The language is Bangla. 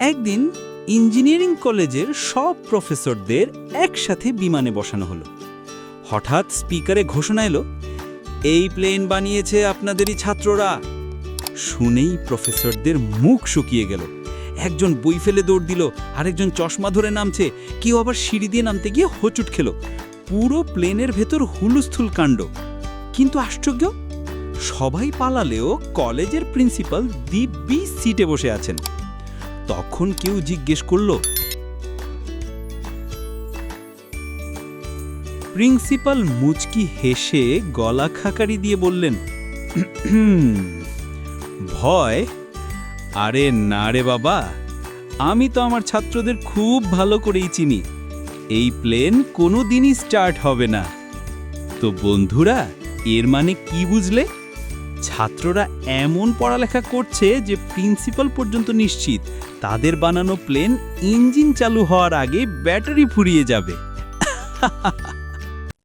একদিন ইঞ্জিনিয়ারিং কলেজের সব প্রফেসরদের একসাথে বিমানে বসানো হলো। হঠাৎ স্পিকারে ঘোষণা এলো, এই প্লেন বানিয়েছে আপনাদেরই ছাত্ররা। শুনেই প্রফেসরদের মুখ শুকিয়ে গেল। একজন বই ফেলে দৌড় দিল, আরেকজন চশমা ধরে নামছে, কেউ আবার সিঁড়ি দিয়ে নামতে গিয়ে হোঁচট খেল। পুরো প্লেনের ভেতর হুলুস্থুল কাণ্ড। কিন্তু আশ্চর্য, সবাই পালালেও কলেজের প্রিন্সিপাল দিব্যি সিটে বসে আছেন। তখন কেউ জিজ্ঞেস করল, প্রিন্সিপাল মুচকি হেসে গলা খাকারি দিয়ে বললেন, ভয়? আরে না রে বাবা, আমি তো আমার ছাত্রদের খুব ভালো করেই চিনি। এই প্লেন কোনো দিনই স্টার্ট হবে না। তো বন্ধুরা, এর মানে কি বুঝলে? ছাত্ররা এমন পড়ালেখা করছে যে প্রিন্সিপাল পর্যন্ত নিশ্চিত তাদের বানানো প্লেন ইঞ্জিন চালু হওয়ার আগে ব্যাটারি ফুরিয়ে যাবে।